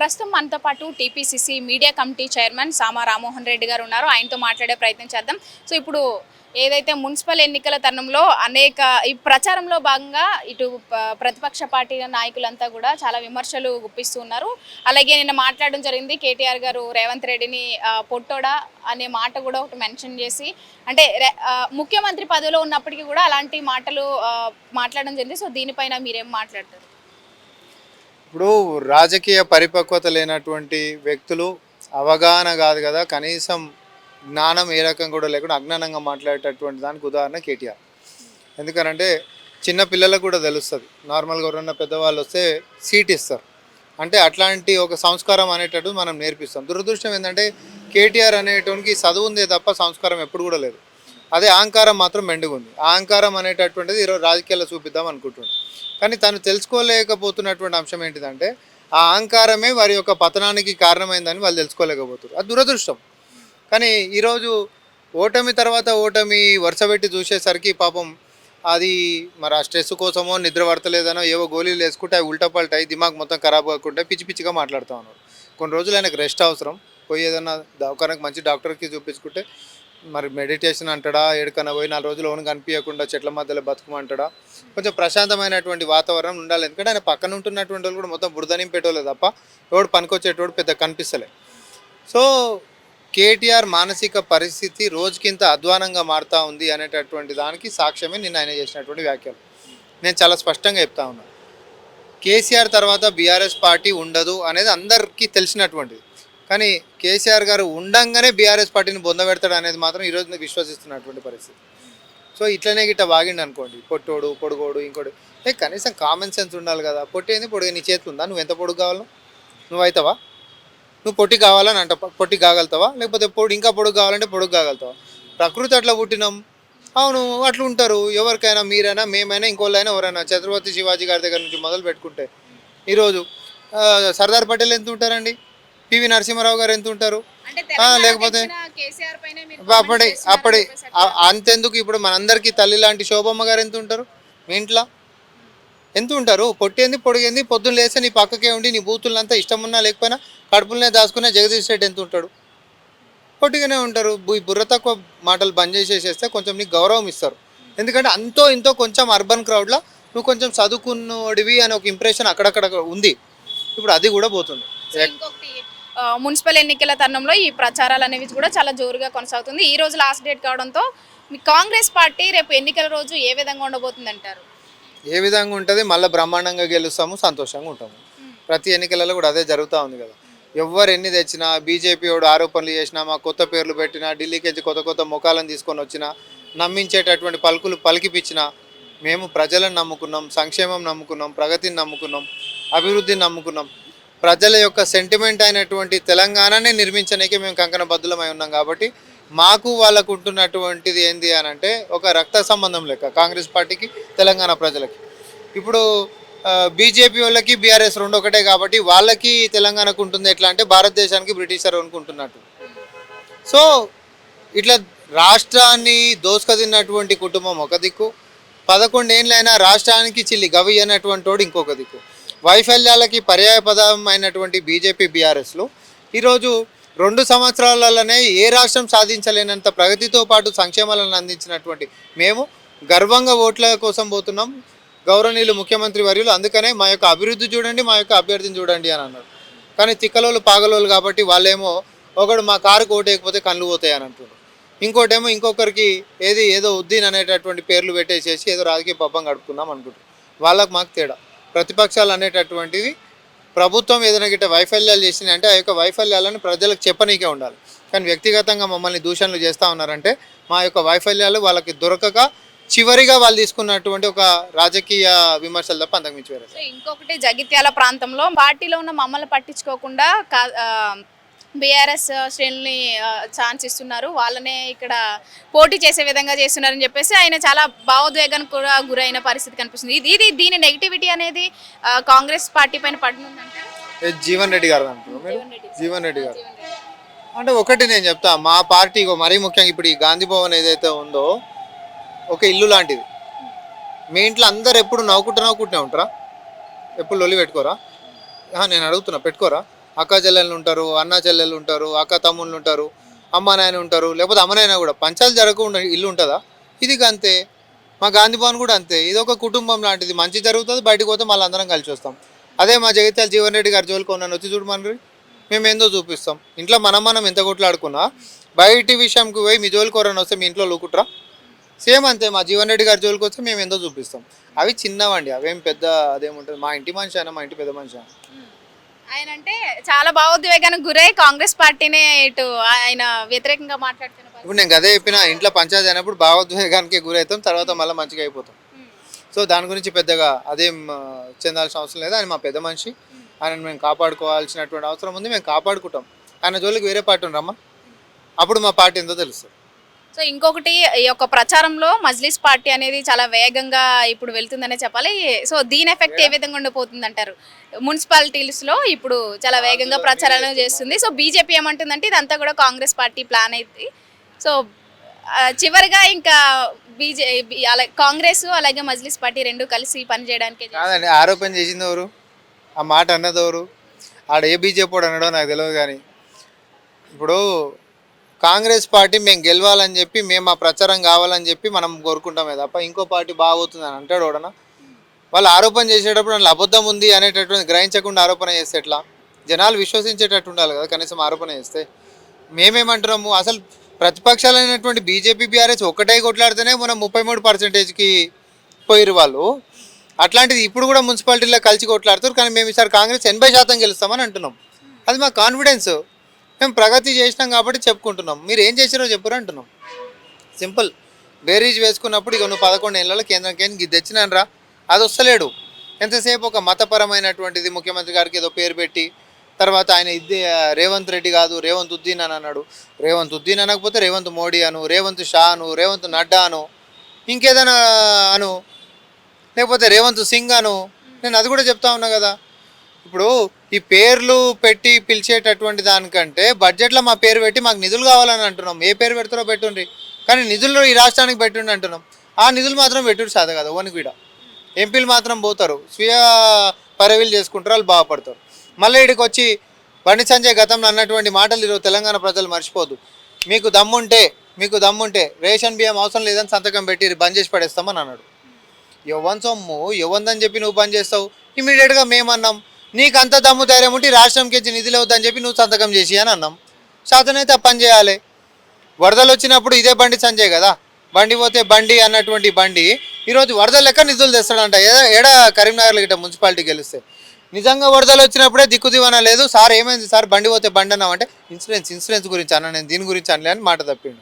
ప్రస్తుతం మనతో పాటు TPCC media committee chairman Sama Rammohan Reddy garu ఉన్నారు. ఆయనతో మాట్లాడే ప్రయత్నం చేద్దాం. సో ఇప్పుడు ఏదైతే మున్సిపల్ ఎన్నికల తరుణంలో అనేక ఈ ప్రచారంలో భాగంగా ఇటు ప్రతిపక్ష పార్టీ నాయకులంతా కూడా చాలా విమర్శలు గుప్పిస్తున్నారు అలాగే నిన్న మాట్లాడడం జరిగింది కేటీఆర్ గారు రేవంత్ రెడ్డిని పొట్టోడా అనే మాట కూడా ఒకటి మెన్షన్ చేసి అంటే ముఖ్యమంత్రి పదవిలో ఉన్నప్పటికీ కూడా అలాంటి మాటలు మాట్లాడడం జరిగింది. సో దీనిపైన మీరేం మాట్లాడతారు? ఇప్పుడు రాజకీయ పరిపక్వత లేనటువంటి వ్యక్తులు అవగాహన కాదు కదా కనీసం జ్ఞానం ఏ రకం కూడా లేకుండా అజ్ఞానంగా మాట్లాడేటటువంటి దానికి ఉదాహరణ కేటీఆర్. ఎందుకనంటే చిన్న పిల్లలకు కూడా తెలుస్తుంది. నార్మల్గా ఎవరన్నా పెద్దవాళ్ళు వస్తే సీట్ ఇస్తారు. అంటే అట్లాంటి ఒక సంస్కారం అనేటట్టు మనం నేర్పిస్తాం. దురదృష్టం ఏంటంటే కేటీఆర్ అనేటువంటి చదువు ఉందే తప్ప సంస్కారం ఎప్పుడు కూడా లేదు. అదే అహంకారం మాత్రం మెండుగుంది. ఆ అహంకారం అనేటటువంటిది ఈరోజు రాజకీయాల్లో చూపిద్దాం అనుకుంటున్నాను. కానీ తను తెలుసుకోలేకపోతున్నటువంటి అంశం ఏంటిదంటే ఆ అహంకారమే వారి యొక్క పతనానికి కారణమైందని వాళ్ళు తెలుసుకోలేకపోతున్నారు. అది దురదృష్టం. కానీ ఈరోజు ఓటమి తర్వాత ఓటమి వరుసపెట్టి చూసేసరికి పాపం అది మరి ఆ స్ట్రెస్ కోసమో నిద్ర పడతలేదనో ఏవో గోళీలు వేసుకుంటే అవి ఉల్టపల్టాయి దిమాగ్ మొత్తం ఖరాబ్ కాకుండా పిచ్చి పిచ్చిగా మాట్లాడుతూ ఉన్నారు. కొన్ని రోజులు ఆయనకు రెస్ట్ అవసరం. పోయి ఏదన్నా దవాఖానకు మంచి డాక్టర్కి చూపించుకుంటే మరి మెడిటేషన్ అంటాడా? ఎక్కడికన్నా పోయి నాలుగు రోజులు ఓన్ కనిపించకుండా చెట్ల మధ్యలో బతుకమంటాడా? కొంచెం ప్రశాంతమైనటువంటి వాతావరణం ఉండాలి. ఎందుకంటే ఆయన పక్కన ఉంటున్నటువంటి వాళ్ళు కూడా మొత్తం బురద నింపేటోళ్ళే తప్ప ఎవడు పనికొచ్చేటోడు పెద్ద కనిపిస్తలే. సో కేటీఆర్ మానసిక పరిస్థితి రోజుకింత అధ్వానంగా మారుతూ ఉంది అనేటటువంటి దానికి సాక్ష్యమే నిన్న ఆయన చేసినటువంటి వ్యాఖ్యలు. నేను చాలా స్పష్టంగా చెప్తా ఉన్నాను కేసీఆర్ తర్వాత బీఆర్ఎస్ పార్టీ ఉండదు అనేది అందరికీ తెలిసినటువంటిది. కానీ కేసీఆర్ గారు ఉండంగానే బీఆర్ఎస్ పార్టీని బొందబెడతాడు అనేది మాత్రం ఈరోజు విశ్వసిస్తున్నటువంటి పరిస్థితి. సో ఇట్లనే గిట్ట వాగిండు అనుకోండి. పొట్టోడు పొడుగోడు ఇంకోటి ఏ కనీసం కామన్ సెన్స్ ఉండాలి కదా. పొట్టి ఏంది? పొడుగు. నీ చేతులు ఉందా? నువ్వు ఎంత పొడుగు కావాలో? నువ్వు అవుతావా నువ్వు పొట్టి కావాలని అంట పొట్టి కాగలుగుతావా? లేకపోతే పొడి ఇంకా పొడుగు కావాలంటే పొడుగు కాగలుగుతావా? ప్రకృతి అట్లా పుట్టినాం. అవును అట్లా ఉంటారు. ఎవరికైనా మీరైనా మేమైనా ఇంకోళ్ళైనా ఎవరైనా ఛత్రపతి శివాజీ గారి దగ్గర నుంచి మొదలు పెట్టుకుంటే ఈరోజు సర్దార్ పటేల్ ఎంత ఉంటారండి? పివి నరసింహారావు గారు ఎంత ఉంటారు లేకపోతే- అప్పటి అప్పటి అంతెందుకు ఇప్పుడు మనందరికీ తల్లి లాంటి శోభమ్మ గారు ఎంత ఉంటారు మీ ఇంట్లో? ఎంత ఉంటారు పొట్టేంది పొడిగేంది పొద్దున్న లేస్తే నీ పక్కకే ఉండి నీ బూతులంతా ఇష్టం ఉన్నా లేకపోయినా కడుపులనే దాచుకునే జగదీష్ రెడ్డి ఎంత ఉంటాడు పొట్టిగానే ఉంటారు. ఈ బుర్ర తక్కువ మాటలు బంద్ చేసేసేస్తే కొంచెం నీకు గౌరవం ఇస్తారు. ఎందుకంటే అంతో ఇంతో కొంచెం అర్బన్ క్రౌడ్లో నువ్వు కొంచెం చదువుకున్నోడివి అనే ఒక ఇంప్రెషన్ అక్కడక్కడ ఉంది. ఇప్పుడు అది కూడా పోతుంది. మున్సిపల్ ఎన్నికల తరుణంలో ఈ ప్రచారాలు అనేవి కూడా చాలా జోరుగా కొనసాగుతుంది. ఈ రోజు లాస్ట్ డేట్ కావడంతో మీ కాంగ్రెస్ పార్టీ రేపు ఎన్నికల రోజు ఏ విధంగా ఉండబోతుంది అంటారు ఏ విధంగా ఉంటుంది? మళ్ళీ బ్రహ్మాండంగా గెలుస్తాము సంతోషంగా ఉంటాము. ప్రతి ఎన్నికలలో కూడా అదే జరుగుతూ ఉంది కదా. ఎవరు ఎన్ని తెచ్చినా బీజేపీ వాడు ఆరోపణలు చేసినా మా కొత్త పేర్లు పెట్టినా ఢిల్లీకి కొత్త కొత్త ముఖాలను తీసుకొని వచ్చినా నమ్మించేటటువంటి పలుకులు పలికిపించినా మేము ప్రజలను నమ్ముకున్నాం సంక్షేమం నమ్ముకున్నాం ప్రగతిని నమ్ముకున్నాం అభివృద్ధిని నమ్ముకున్నాం. ప్రజల యొక్క సెంటిమెంట్ అయినటువంటి తెలంగాణనే నిర్మించడానికి మేము కంకణ బద్దులమై ఉన్నాం కాబట్టి మాకు వాళ్ళకు ఉంటున్నటువంటిది ఏంది అని అంటే ఒక రక్త సంబంధం లెక్క కాంగ్రెస్ పార్టీకి తెలంగాణ ప్రజలకి. ఇప్పుడు బీజేపీ వాళ్ళకి బీఆర్ఎస్ రెండు ఒకటే కాబట్టి వాళ్ళకి తెలంగాణకు ఉంటుంది ఎట్లా అంటే భారతదేశానికి బ్రిటిషర్ అనుకుంటున్నట్టు. సో ఇట్లా రాష్ట్రాన్ని దోసుకదిన్నటువంటి కుటుంబం ఒక దిక్కు పదకొండేళ్ళైనా రాష్ట్రానికి చిల్లి గవి అనేటువంటి వాడు ఇంకొక దిక్కు. వైఫల్యాలకి పర్యాయపదం అయినటువంటి బీజేపీ బీఆర్ఎస్లు ఈరోజు రెండు సంవత్సరాలలోనే ఏ రాష్ట్రం సాధించలేనంత ప్రగతితో పాటు సంక్షేమాలను అందించినటువంటి మేము గర్వంగా ఓట్ల కోసం పోతున్నాం. గౌరవనీయులు ముఖ్యమంత్రి వర్యులు అందుకనే మా యొక్క అభివృద్ధి చూడండి మా యొక్క అభ్యర్థిని చూడండి అని అన్నారు. కానీ తిక్కలోళ్ళు పాగలోళ్ళు కాబట్టి వాళ్ళేమో ఒకడు మా కారుకు ఓటేయకపోతే కళ్ళు పోతాయి అని అంటున్నారు. ఇంకోటేమో ఇంకొకరికి ఏది ఏదో ఉద్దీన్ అనేటటువంటి పేర్లు పెట్టేసేసి ఏదో రాజకీయ పబ్బం గడుపుకుందాం అనుకుంటున్నారు. వాళ్ళకు మాకు తేడా. ప్రతిపక్షాలు అనేటటువంటిది ప్రభుత్వం ఏదైనా గిట్ట వైఫల్యాలు చేసినాయి అంటే ఆ యొక్క వైఫల్యాలను ప్రజలకు చెప్పనీకే ఉండాలి. కానీ వ్యక్తిగతంగా మమ్మల్ని దూషణలు చేస్తూ ఉన్నారంటే మా యొక్క వైఫల్యాలు వాళ్ళకి దొరకక చివరిగా వాళ్ళు తీసుకున్నటువంటి ఒక రాజకీయ విమర్శలు తప్ప అంతకు మించి వేరే ఇంకొకటి జగిత్యాల ప్రాంతంలో పార్టీలో ఉన్న మమ్మల్ని పట్టించుకోకుండా బీఆర్ఎస్ శ్రేణుల్ని ఛాన్స్ ఇస్తున్నారు. వాళ్ళనే ఇక్కడ పోటీ చేసే విధంగా చేస్తున్నారని చెప్పేసి ఆయన చాలా భావోద్వేగానికి కూడా గురైన పరిస్థితి కనిపిస్తుంది. ఇది ఇది దీని నెగిటివిటీ అనేది కాంగ్రెస్ పార్టీ పైన పడుతుందంటే జీవన్ రెడ్డి గారు. జీవన్ రెడ్డి గారు. అంటే ఒకటి నేను చెప్తా మా పార్టీ మరీ ముఖ్యంగా ఇప్పుడు ఈ గాంధీ భవన్ ఏదైతే ఉందో ఒక ఇల్లు లాంటిది. మీ ఇంట్లో అందరు ఎప్పుడు నవ్వుకుంటూ నవ్వుకుంటూనే ఉంటారా? ఎప్పుడు లొల్లి పెట్టుకోరా? నేను అడుగుతున్నా పెట్టుకోరా? అక్క చెల్లెళ్ళు ఉంటారు అన్న చెల్లెళ్ళు ఉంటారు అక్క తమ్ముళ్ళు ఉంటారు అమ్మ నాయన ఉంటారు లేకపోతే అమ్మనైనా కూడా. పంచాలు జరగకుండా ఇల్లు ఉంటుందా? ఇది అంతే మా గాంధీ భవన్ కూడా అంతే. ఇది ఒక కుటుంబం లాంటిది. మంచి జరుగుతుంది బయటకు పోతే మళ్ళీ అందరం కలిసి వస్తాం. అదే మా జగిత్యాల జీవన్ రెడ్డి గారు జోలికి ఉన్నాను వచ్చి చూడమని మేము ఏందో చూపిస్తాం. ఇంట్లో మనం మనం ఎంత కొట్లాడుకున్నా బయటి విషయంకి పోయి మీ జోలికి ఎవరైనా వస్తే మీ ఇంట్లో లూకుట్రా? సేమ్ అంతే మా జీవన్ రెడ్డి గారి జోలికి వస్తే మేము ఎంతో చూపిస్తాం. అవి చిన్నవండి అవేం పెద్ద అదేముంటుంది. మా ఇంటి మనిషి అయినా మా ఇంటి పెద్ద మనిషి అయినా. ఆయన అంటే చాలా భావోద్వేగానికి గురై కాంగ్రెస్ పార్టీనే ఇటు ఆయన వ్యతిరేకంగా మాట్లాడుతున్న పరిస్థితి. ఇప్పుడు నేను గదే చెప్పిన ఇంట్లో పంచాయతీ అయినప్పుడు భావోద్వేగానికి గురవుతాం తర్వాత మళ్ళీ మంచిగా అయిపోతాం. సో దాని గురించి పెద్దగా అదేం చెందాల్సిన అవసరం లేదు. ఆయన మా పెద్ద మనిషి. ఆయన మేము కాపాడుకోవాల్సినటువంటి అవసరం ఉంది. మేము కాపాడుకుంటాం. ఆయన జోలికి వేరే పార్టీ ఉండరమ్మా. అప్పుడు మా పార్టీ ఎంతో తెలుస్తుంది. సో ఇంకొకటి ఈ యొక్క ప్రచారంలో మజ్లిస్ పార్టీ అనేది చాలా వేగంగా ఇప్పుడు వెళ్తుందనే చెప్పాలి. సో దీని ఎఫెక్ట్ ఏ విధంగా ఉండిపోతుంది అంటారు మున్సిపాలిటీస్లో ఇప్పుడు చాలా వేగంగా ప్రచారం చేస్తుంది. సో బీజేపీ ఏమంటుందంటే ఇదంతా కూడా కాంగ్రెస్ పార్టీ ప్లాన్ అయింది సో ఆ, చివరిగా ఇంకా బీజే అలా కాంగ్రెస్ అలాగే మజ్లిస్ పార్టీ రెండు కలిసి పనిచేయడానికి కాదండి ఆరోపణ చేసింది ఎవరు? ఆ మాట అన్నది ఎవరు? ఆడ ఏ బీజేపీ వాడు అన్నాడో నాకు తెలియదు కానీ ఇప్పుడు కాంగ్రెస్ పార్టీ మేము గెలవాలని చెప్పి మేము ఆ ప్రచారం కావాలని చెప్పి మనం కోరుకుంటామే తప్ప ఇంకో పార్టీ బాగోతుందని అని అంటాడు ఓడన వాళ్ళు ఆరోపణ చేసేటప్పుడు వాళ్ళు అబద్ధం ఉంది అనేటటువంటి గ్రహించకుండా ఆరోపణ చేస్తే ఎట్లా? జనాలు విశ్వసించేటట్టు ఉండాలి కదా కనీసం ఆరోపణ చేస్తే. మేమేమంటున్నాము అసలు ప్రతిపక్షాలైనటువంటి బీజేపీ బీఆర్ఎస్ ఒకటే కొట్లాడితేనే మనం ముప్పై మూడు పర్సెంటేజ్కి పోయిరు వాళ్ళు. అట్లాంటిది ఇప్పుడు కూడా మున్సిపాలిటీలో కలిసి కొట్లాడుతారు కానీ మేము ఈసారి కాంగ్రెస్ ఎనభై శాతం గెలుస్తామని అంటున్నాం. అది మా కాన్ఫిడెన్స్. మేము ప్రగతి చేసినాం కాబట్టి చెప్పుకుంటున్నాం. మీరు ఏం చేసారో చెప్పురు అంటున్నాం. సింపుల్. బేరీజ్ వేసుకున్నప్పుడు ఇక నువ్వు పదకొండు ఏళ్ళలో కేంద్రంకి ఇది తెచ్చినాను రా. అది వస్తలేడు. ఎంతసేపు ఒక మతపరమైనటువంటిది ముఖ్యమంత్రి గారికి ఏదో పేరు పెట్టి తర్వాత ఆయన ఇది రేవంత్ రెడ్డి కాదు రేవంత్ ఉద్దీన్ అని అన్నాడు. రేవంత్ ఉద్దీన్ అనకపోతే రేవంత్ మోడీ అను రేవంత్ షా అను రేవంత్ నడ్డా అను ఇంకేదైనా అను లేకపోతే రేవంత్ సింగ్ అను. నేను అది కూడా చెప్తా ఉన్నా కదా. ఇప్పుడు ఈ పేర్లు పెట్టి పిలిచేటటువంటి దానికంటే బడ్జెట్లో మా పేరు పెట్టి మాకు నిధులు కావాలని అంటున్నాం. ఏ పేరు పెడతారో పెట్టుండ్రి. కానీ నిధులు ఈ రాష్ట్రానికి పెట్టుండి అంటున్నాం. ఆ నిధులు మాత్రం పెట్టుడు సాధ కదా ఓనికి కూడా ఎంపీలు మాత్రం పోతారు. స్వీయ పరవీలు చేసుకుంటారు వాళ్ళు బాగుపడతారు. మళ్ళీ ఇక్కడికి వచ్చి బండి సంజయ్ గతంలో అన్నటువంటి మాటలు ఈరోజు తెలంగాణ ప్రజలు మర్చిపోదు. మీకు దమ్ముంటే మీకు దమ్ముంటే రేషన్ బియ్యం అవసరం లేదని సంతకం పెట్టి బంద్ చేసి పడేస్తామని అన్నాడు. యవ్వన్ సొమ్ము యవ్వందని చెప్పి నువ్వు పని చేస్తావు. ఇమీడియట్గా మేమన్నాం. నీకు అంత దమ్ము ధైర్యం ఉంటే రాష్ట్రంకి ఇచ్చి నిధులు అవుతుందని చెప్పి నువ్వు సంతకం చేసి అని అన్నాం. శాతనైతే ఆ పని చేయాలి. వరదలు వచ్చినప్పుడు ఇదే బండి సంజయ్ కదా? బండి పోతే బండి అన్నటువంటి బండి. ఈరోజు వరదలు లెక్క నిధులు తెస్తాడంట. ఏడా కరీంనగర్ గిట్ట మున్సిపాలిటీ గెలిస్తే? నిజంగా వరదలు వచ్చినప్పుడే దిక్కు దివానా లేదు. సార్ ఏమైంది సార్? బండి పోతే బండి అన్నామంటే ఇన్సూరెన్స్ ఇన్సూరెన్స్ గురించి అన్న నేను దీని గురించి అనలే అని మాట తప్పిండు.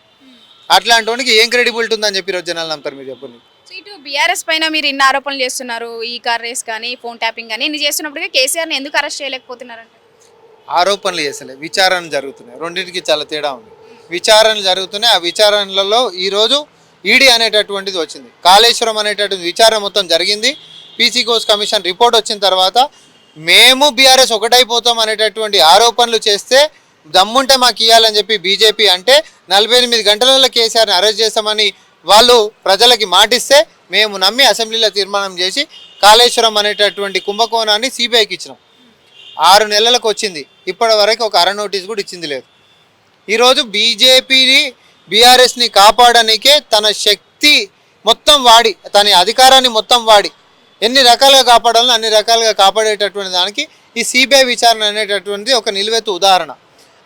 అట్లాంటి వానికి ఏం క్రెడిబిలిటీ ఉందని చెప్పి ఈరోజు జనాలు నమ్ముతారు మీరు చెప్పండి. ఇటు బీఆర్ఎస్ పైన మీరు ఇన్ని ఆరోపణలు చేస్తున్నారు ఈ కార్ రేస్ కానీ ఫోన్ ట్యాపింగ్ కానీ ఇన్ని చేస్తున్నప్పటికీ కేసీఆర్ని ఎందుకు అరెస్ట్ చేయలేకపోతున్నారంటే? ఆరోపణలు చేసలే విచారణ జరుగుతున్నాయి. రెండింటికి చాలా తేడా ఉంది. విచారణలు జరుగుతున్నాయి. ఆ విచారణలలో ఈరోజు ఈడీ అనేటటువంటిది వచ్చింది. కాళేశ్వరం అనేటటువంటి విచారణ మొత్తం జరిగింది. పీసీ కోస్ కమిషన్ రిపోర్ట్ వచ్చిన తర్వాత మేము బీఆర్ఎస్ ఒకటైపోతాం అనేటటువంటి ఆరోపణలు చేస్తే దమ్ముంటే మాకు ఇవ్వాలని చెప్పి బీజేపీ అంటే నలభై ఎనిమిది గంటలలో కేసీఆర్ని అరెస్ట్ చేస్తామని వాళ్ళు ప్రజలకి మాటిస్తే మేము నమ్మి అసెంబ్లీలో తీర్మానం చేసి కాళేశ్వరం అనేటటువంటి కుంభకోణాన్ని సిబిఐకి ఇచ్చినాం. ఆరు నెలలకు వచ్చింది. ఇప్పటి వరకు ఒక అర నోటీస్ కూడా ఇచ్చింది లేదు. ఈరోజు బీజేపీని బీఆర్ఎస్ని కాపాడడానికే తన శక్తి మొత్తం వాడి తన అధికారాన్ని మొత్తం వాడి ఎన్ని రకాలుగా కాపాడాలో అన్ని రకాలుగా కాపాడేటటువంటి దానికి ఈ సిబిఐ విచారణ అనేటటువంటిది ఒక నిలువెత్తు ఉదాహరణ.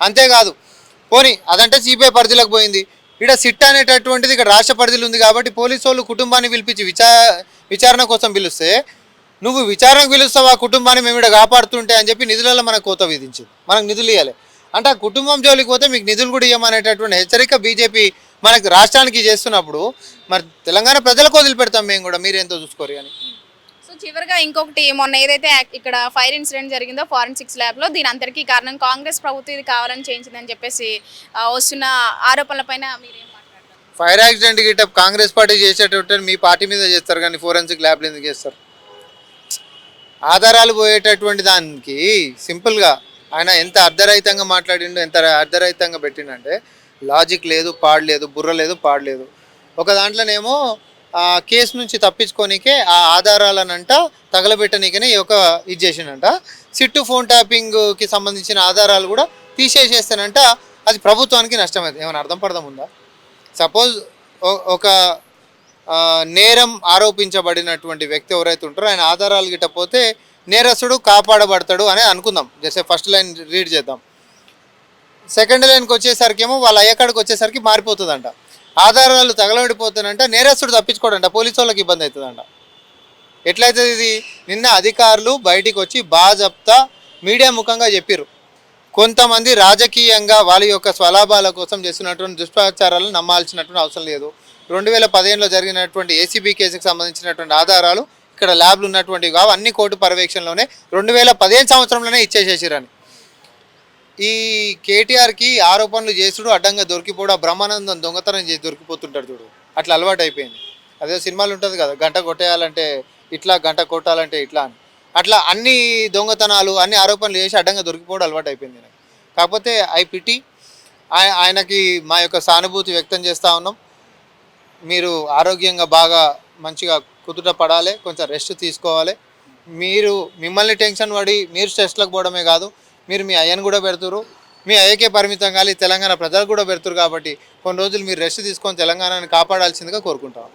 అంతేకాదు పోనీ అదంటే సిబిఐ పరిధిలోకి పోయింది. ఇక్కడ సిట్ అనేటటువంటిది ఇక్కడ రాష్ట్ర పరిధిలో ఉంది కాబట్టి పోలీసు వాళ్ళు కుటుంబాన్ని పిలిపించి విచా విచారణ కోసం పిలిస్తే నువ్వు విచారణకు పిలుస్తావు? ఆ కుటుంబాన్ని మేము ఇక్కడ కాపాడుతుంటే అని చెప్పి నిధులలో మనకు కోత విధించింది. మనకు నిధులు ఇవ్వాలి అంటే ఆ కుటుంబం జోలికి పోతే మీకు నిధులు కూడా ఇవ్వమనేటటువంటి హెచ్చరిక బీజేపీ మనకు రాష్ట్రానికి చేస్తున్నప్పుడు మరి తెలంగాణ ప్రజలకు వదిలిపెడతాం మేము కూడా. మీరు ఎంతో చూసుకోరు అని సో చివరిగా ఇంకొకటి మొన్న ఏదైతే ఇక్కడ ఫైర్ ఇన్సిడెంట్ జరిగిందో ఫారెన్సిక్స్ ల్యాబ్లో దీని అందరికీ కారణం కాంగ్రెస్ ప్రభుత్వం ఇది కావాలని చేయించిందని చెప్పేసి వస్తున్న ఆరోపణలపైన మీరేం ఫైర్ యాక్సిడెంట్ గిట్ట కాంగ్రెస్ పార్టీ చేసేటట్టు మీ పార్టీ మీద చేస్తారు కానీ ఫోరెన్సిక్ ల్యాబ్లు ఎందుకు చేస్తారు? ఆధారాలు పోయేటటువంటి దానికి సింపుల్గా ఆయన ఎంత అర్ధరహితంగా మాట్లాడిండు ఎంత అర్ధరహితంగా పెట్టిండంటే లాజిక్ లేదు పాడలేదు బుర్ర లేదు పాడలేదు ఒక దాంట్లోనేమో కేసు నుంచి తప్పించుకోనికే ఆ ఆధారాలనంట తగలబెట్టనీకనే ఈ యొక్క ఇది చేసిండంట. సిట్టు ఫోన్ ట్యాపింగ్కి సంబంధించిన ఆధారాలు కూడా తీసేసేస్తానంట. అది ప్రభుత్వానికి నష్టమైంది ఏమైనా అర్థం పడదాం ఉందా సపోజ్ ఒక నేరం ఆరోపించబడినటువంటి వ్యక్తి ఎవరైతే ఉంటారో ఆయన ఆధారాలు గిట్టపోతే నేరస్తుడు కాపాడబడతాడు అని అనుకుందాం. జస్ట్ ఫస్ట్ లైన్ రీడ్ చేద్దాం. సెకండ్ లైన్కి వచ్చేసరికి ఏమో వాళ్ళ అయ్యకాడికి వచ్చేసరికి మారిపోతుందంట. ఆధారాలు తగలబడిపోతానంట నేరస్తుడు తప్పించుకోడంట పోలీసు వాళ్ళకి ఇబ్బంది అవుతుందంట. ఎట్లయితుంది ఇది? నిన్న అధికారులు బయటికి వచ్చి బాజప్తా మీడియా ముఖంగా చెప్పారు కొంతమంది రాజకీయంగా వాళ్ళ యొక్క స్వలాభాల కోసం చేస్తున్నటువంటి దుష్ప్రచారాలను నమ్మాల్సినటువంటి అవసరం లేదు. రెండు వేల పదిహేనులో జరిగినటువంటి ఏసీబీ కేసుకు సంబంధించినటువంటి ఆధారాలు ఇక్కడ ల్యాబ్లు ఉన్నటువంటివి కావు అన్ని కోర్టు పర్యవేక్షణలోనే రెండు వేల పదిహేను సంవత్సరంలోనే ఇచ్చేసేసిరని ఈ కేటీఆర్కి ఆరోపణలు చేసుడు అడ్డంగా దొరికిపోవడం బ్రహ్మానందం దొంగతనం చేసి దొరికిపోతుంటాడు చూడు. అట్లా అలవాటు అయిపోయింది. అదే సినిమాలు ఉంటుంది కదా గంట కొట్టేయాలంటే ఇట్లా గంట కొట్టాలంటే ఇట్లా అని. అట్లా అన్ని దొంగతనాలు అన్ని ఆరోపణలు చేసి అడ్డంగా దొరికిపోవడం అలవాటు అయిపోయింది నాకు. కాకపోతే ఐ పిటి ఆయనకి మా యొక్క సానుభూతి వ్యక్తం చేస్తూ ఉన్నాం. మీరు ఆరోగ్యంగా బాగా మంచిగా కుదుట పడాలి కొంచెం రెస్ట్ తీసుకోవాలి. మీరు మిమ్మల్ని టెన్షన్ పడి మీరు స్ట్రెస్లకు పోవడమే కాదు మీరు మీ అయ్యను కూడా పెడుతురు మీ అయ్యకే పరిమితం కానీ తెలంగాణ ప్రజలకు కూడా పెడుతురు కాబట్టి కొన్ని రోజులు మీరు రెస్ట్ తీసుకొని తెలంగాణని కాపాడాల్సిందిగా కోరుకుంటాం.